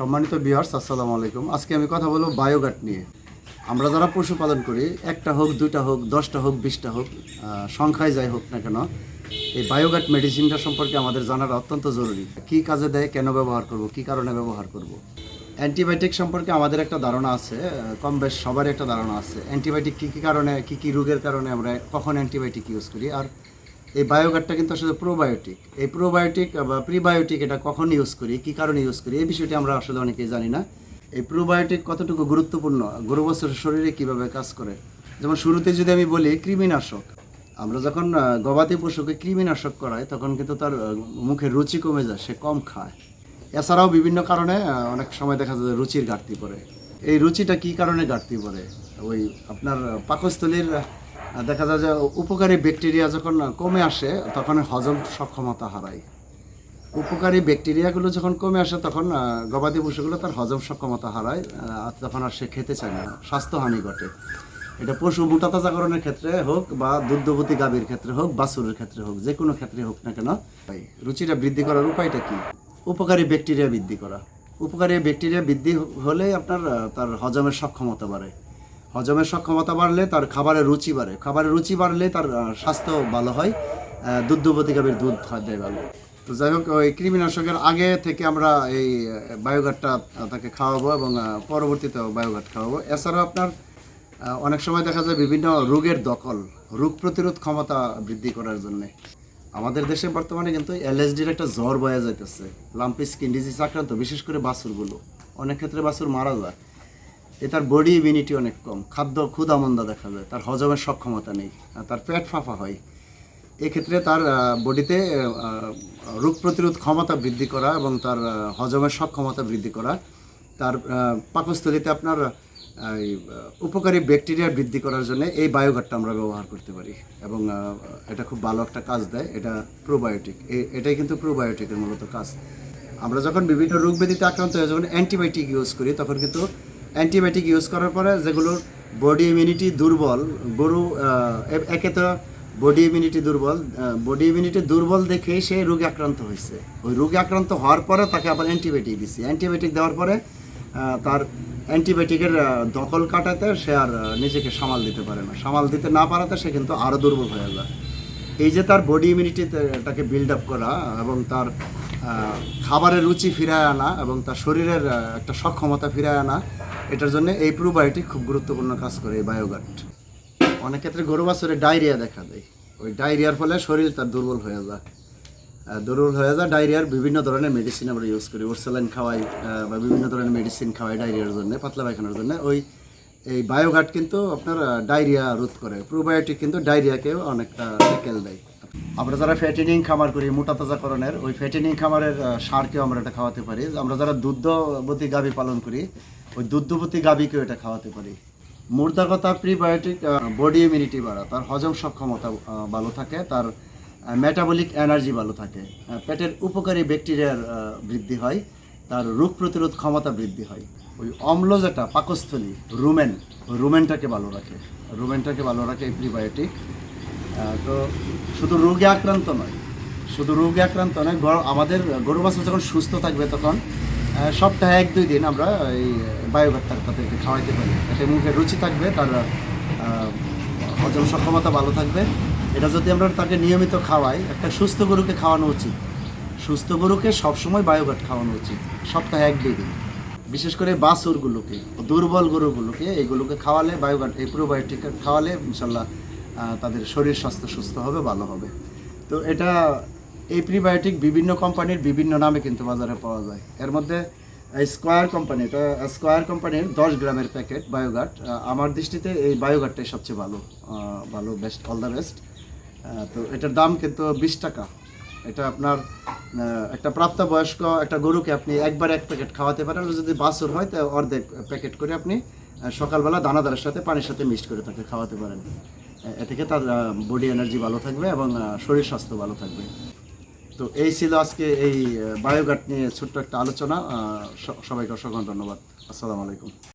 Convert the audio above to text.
সম্মানিত বিহার্স আসসালামু আলাইকুম। আজকে আমি কথা বলব বায়োগাট নিয়ে। আমরা যারা পশুপালন করি, একটা হোক, দুইটা হোক, দশটা হোক, বিশটা হোক সংখ্যায় যাই হোক না কেন, এই বায়োগাট মেডিসিনটা সম্পর্কে আমাদের জানার অত্যন্ত জরুরি। কি কাজে দেয়, কেন ব্যবহার করব, কি কারণে ব্যবহার করব? অ্যান্টিবায়োটিক সম্পর্কে আমাদের একটা ধারণা আছে কম বেশ সবারই একটা ধারণা আছে। অ্যান্টিবায়োটিক কী কী কারণে, কী কী রোগের কারণে আমরা কখন অ্যান্টিবায়োটিক ইউজ করি, আর এই বায়োগাটটা কিন্তু আসলে প্রোবায়োটিক এই প্রোবায়োটিক বা প্রিবায়োটিক এটা কখন ইউজ করি, কী কারণে ইউজ করি, এই বিষয়টি আমরা আসলে অনেকেই জানি না। এই প্রোবায়োটিক কতটুকু গুরুত্বপূর্ণ? গরু বছরের শরীরে কীভাবে কাজ করে? যেমন শুরুতে যদি আমি বলি কৃমিনাশক, আমরা যখন গবাদি পশুকে কৃমিনাশক করাই, তখন কিন্তু তার মুখের রুচি কমে যায়, সে কম খায়। এছাড়াও বিভিন্ন কারণে অনেক সময় দেখা যায় রুচির ঘাটতি পড়ে। এই রুচিটা কি কারণে ঘাটতি পড়ে? ওই আপনার পাকস্থলীর দেখা যায় যে উপকারী ব্যাকটেরিয়া যখন কমে আসে, তখন হজম সক্ষমতা হারায়। উপকারী ব্যাকটেরিয়াগুলো যখন কমে আসে, তখন গবাদি পশুগুলো তার হজম সক্ষমতা হারায় আর তখন আর সে খেতে চায় না। স্বাস্থ্যহানি ঘটে। এটা পশু মোটা তাজাকরণের ক্ষেত্রে হোক বা দুগ্ধবতী গাভীর ক্ষেত্রে হোক, বাছুরের ক্ষেত্রে হোক, যে কোনো ক্ষেত্রে হোক না কেন, রুচিটা বৃদ্ধি করার উপায়টা কি? উপকারী ব্যাকটেরিয়া বৃদ্ধি করা। উপকারী ব্যাকটেরিয়া বৃদ্ধি হলে আপনার তার হজমের সক্ষমতা বাড়ে। হজমের সক্ষমতা বাড়লে তার খাবারের রুচি বাড়ে। খাবারের রুচি বাড়লে তার স্বাস্থ্য ভালো হয়। দুগ্ধবতী গাভীর দুধ দেয় ভালো। তো যাই হোক, ওই কৃমিনাশকের আগে থেকে আমরা এই বায়োঘাটটা তাকে খাওয়াবো এবং পরবর্তীতে বায়োঘাট খাওয়াবো। এছাড়াও আপনার অনেক সময় দেখা যায় বিভিন্ন রোগের দখল, রোগ প্রতিরোধ ক্ষমতা বৃদ্ধি করার জন্যে। আমাদের দেশে বর্তমানে কিন্তু এলএসডির একটা জ্বর বয়া যাইতেছে। লাম্পি স্কিন ডিজিজ আক্রান্ত, বিশেষ করে বাছুরগুলো। অনেক ক্ষেত্রে বাছুর মারা যায়। এ তার বডি ইমিউনিটি অনেক কম। খাদ্য ক্ষুদামন্দা দেখা যায়। তার হজমের সক্ষমতা নেই। তার পেট ফাঁপা হয়। এক্ষেত্রে তার বডিতে রোগ প্রতিরোধ ক্ষমতা বৃদ্ধি করা এবং তার হজমের সক্ষমতা বৃদ্ধি করা। তার পাকস্থলীতে আপনার উপকারী ব্যাকটেরিয়া বৃদ্ধি করার জন্য এই বায়োগাটটা আমরা ব্যবহার করতে পারি। এবং এটা খুব ভালো একটা কাজ দেয়। এটা প্রোবায়োটিক এটাই কিন্তু প্রোবায়োটিকের মূলত কাজ। আমরা যখন বিভিন্ন রোগ ব্যাধিতে আক্রান্ত হয়ে যখন অ্যান্টিবায়োটিক ইউজ করি, তখন কিন্তু অ্যান্টিবায়োটিক ইউজ করার পরে যেগুলোর বডি ইমিউনিটি দুর্বল, গরু একে তো বডি ইমিউনিটি দুর্বল বডি ইমিউনিটি দুর্বল দেখেই সে রোগে আক্রান্ত হয়েছে। ওই রোগে আক্রান্ত হওয়ার পরে তাকে আবার অ্যান্টিবায়োটিক দিচ্ছি অ্যান্টিবায়োটিক দেওয়ার পরে তার অ্যান্টিবায়োটিকের দখল কাটাতে সে আর নিজেকে সামাল দিতে পারে না। সামাল দিতে না পারাতে সে কিন্তু আরও দুর্বল হয়ে যায়। এই যে তার বডি ইমিউনিটিটাকে বিল্ড আপ করা এবং তার খাবারের রুচি ফিরায় আনা এবং তার শরীরের একটা সক্ষমতা ফিরায় আনা, এটার জন্য এই প্রোবায়োটিক খুব গুরুত্বপূর্ণ কাজ করে এই বায়োগাট অনেক ক্ষেত্রে গরু বাছুরে ডায়রিয়া দেখা দেয়। ওই ডায়রিয়ার ফলে শরীর তার দুর্বল হয়ে যায়। দুর্বল হয়ে যায় ডায়রিয়ার বিভিন্ন ধরনের মেডিসিন আমরা ইউজ করি। ওরসেলাইন খাওয়াই বা বিভিন্ন ধরনের মেডিসিন খাওয়াই ডায়রিয়ার জন্য, পাতলা পায়খানার জন্য। ওই, এই বায়োঘাট কিন্তু আপনার ডায়রিয়া রোধ করে। প্রোবায়োটিক কিন্তু ডায়রিয়াকেও অনেকটা ট্যাকেল দেয়। আমরা যারা ফ্যাটেনিং খামার করি মোটা তাজাকরণের ওই ফ্যাটেনিং খামারের সারকেও আমরা এটা খাওয়াতে পারি। আমরা যারা দুগ্ধবতী গাভী পালন করি, ওই দুগ্ধবতী গাভীকেও এটা খাওয়াতে পারি। মূর্ধা কথা প্রিবায়োটিক বডি ইমিউনিটি বাড়া, তার হজম সক্ষমতা ভালো থাকে, তার মেটাবলিক এনার্জি ভালো থাকে। পেটের উপকারী ব্যাকটেরিয়ার বৃদ্ধি হয়, তার রোগ প্রতিরোধ ক্ষমতা বৃদ্ধি হয়। ওই অম্ল যেটা, পাকস্থলী, রুমেন, রুমেনটাকে ভালো রাখে। রুমেনটাকে ভালো রাখে এই প্রিবায়োটিক তো শুধু রোগে আক্রান্ত নয়, শুধু রোগে আক্রান্ত নয় আমাদের গরু বাছুর যখন সুস্থ থাকবে তখন সপ্তাহে এক দুই দিন আমরা এই বায়োগাট্টার তাদেরকে খাওয়াইতে পারি। এতে মুখে রুচি থাকবে, তার হজম সক্ষমতা ভালো থাকবে। এটা যদি আমরা তাকে নিয়মিত খাওয়াই, একটা সুস্থ গরুকে খাওয়ানো উচিত। সুস্থ গরুকে সবসময় বায়োগাট খাওয়ানো উচিত, সপ্তাহে এক দুই দিন। বিশেষ করে বাছুরগুলোকে, দুর্বল গরুগুলোকে, এগুলোকে খাওয়ালে বায়োগাট, এই প্রোবায়োটিক খাওয়ালে ইনশাল্লাহ তাদের শরীর স্বাস্থ্য সুস্থ হবে, ভালো হবে। তো এটা এই প্রিবায়োটিক বিভিন্ন কোম্পানির বিভিন্ন নামে কিন্তু বাজারে পাওয়া যায়। এর মধ্যে স্কোয়ার কোম্পানি এটা স্কোয়ার কোম্পানির দশ গ্রামের প্যাকেট বায়োগাট আমার দৃষ্টিতে এই বায়োগাটটাই সবচেয়ে ভালো ভালো বেস্ট অল দ্য বেস্ট তো এটার দাম কিন্তু বিশ টাকা। এটা আপনার একটা প্রাপ্তবয়স্ক একটা গরুকে আপনি একবার এক প্যাকেট খাওয়াতে পারেন যদি বাছুর হয়, তো অর্ধেক প্যাকেট করে আপনি সকালবেলা দানাদারের সাথে, পানির সাথে মিক্সড করে তাকে খাওয়াতে পারেন। থেকে তার বডি এনার্জি ভালো থাকবে এবং শরীর স্বাস্থ্য ভালো থাকবে। তো এই ছিল আজকে এই বায়োগাট নিয়ে ছোট্ট একটা আলোচনা। সবাইকে অসংখ্য ধন্যবাদ। আসসালামু আলাইকুম।